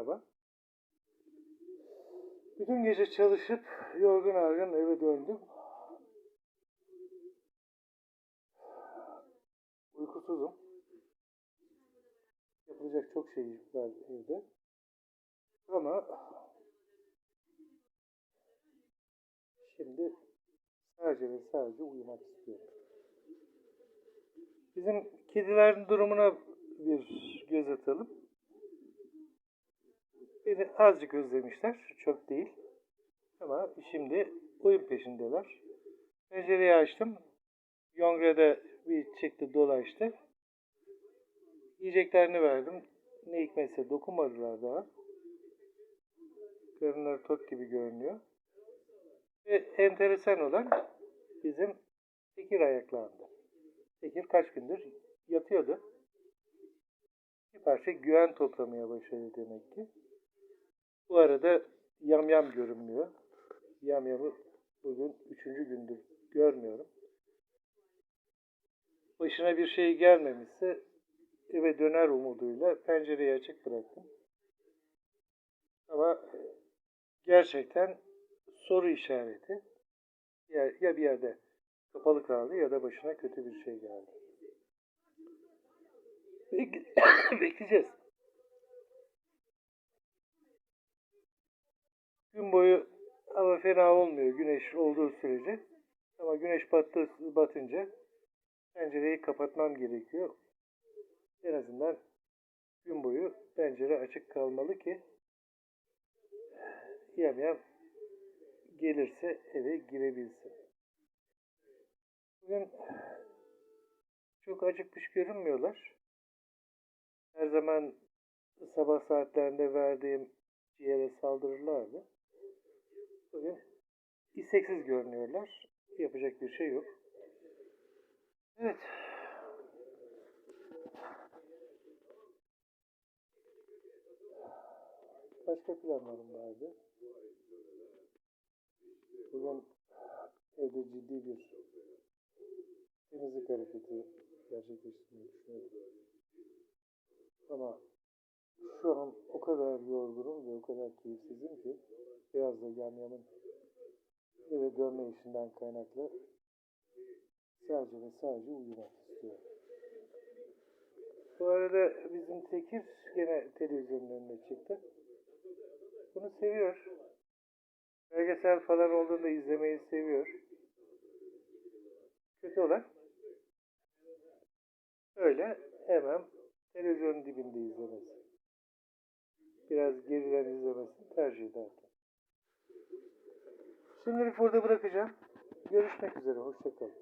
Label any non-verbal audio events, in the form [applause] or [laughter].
Merhaba. Bütün gece çalışıp yorgun argın eve döndüm. Uykusuzum. Yapılacak çok şey var evde. Ama şimdi sadece ve sadece uyumak istiyorum. Bizim kedilerin durumuna bir göz atalım. Beni azıcık özlemişler, çok değil. Ama şimdi oyun peşindeler. Pencereyi açtım. Yongre'de bir çıktı dolaştı. Yiyeceklerini verdim. Ne hikmetse dokunmadılar daha. Karınları tok gibi görünüyor. Ve enteresan olan bizim Tekir ayaklandı. Tekir kaç gündür yatıyordu. Bir parça güven toplamaya başladı demek ki. Bu arada yamyam görünmüyor. Yamyamı bugün üçüncü gündür görmüyorum. Başına bir şey gelmemişse eve döner umuduyla pencereyi açık bıraktım. Ama gerçekten soru işareti. Ya, bir yerde kapalı kaldı ya da başına kötü bir şey geldi. Bek- [coughs] Bekleyeceğiz. Gün boyu hava fena olmuyor güneş olduğu sürece. Ama güneş battı, batınca pencereyi kapatmam gerekiyor. En azından gün boyu pencere açık kalmalı ki yam yam gelirse eve girebilsin. Bugün çok acıkmış görünmüyorlar. Her zaman sabah saatlerinde verdiğim ciğere saldırırlardı. Bugün isteksiz görünüyorlar. Yapacak bir şey yok. Evet. Başka planlarım vardı. Bugün evde ciddi bir temizlik hareketi gerçekleştirmeyi düşünüyorum. Ama şu an o kadar yorgunum ve o kadar keyifsizim ki biraz da yamyamın eve dönme işinden kaynaklı sadece ve sadece uyumak istiyorum. Bu arada bizim Tekir gene televizyonun önüne çıktı. Bunu seviyor. Belgesel falan olduğunda izlemeyi seviyor. Kötü olan öyle hemen televizyonun dibinde izlemesi. Biraz geriden izlemesini tercih ederdim. Şimdilik burada bırakacağım. Görüşmek üzere. Hoşçakalın.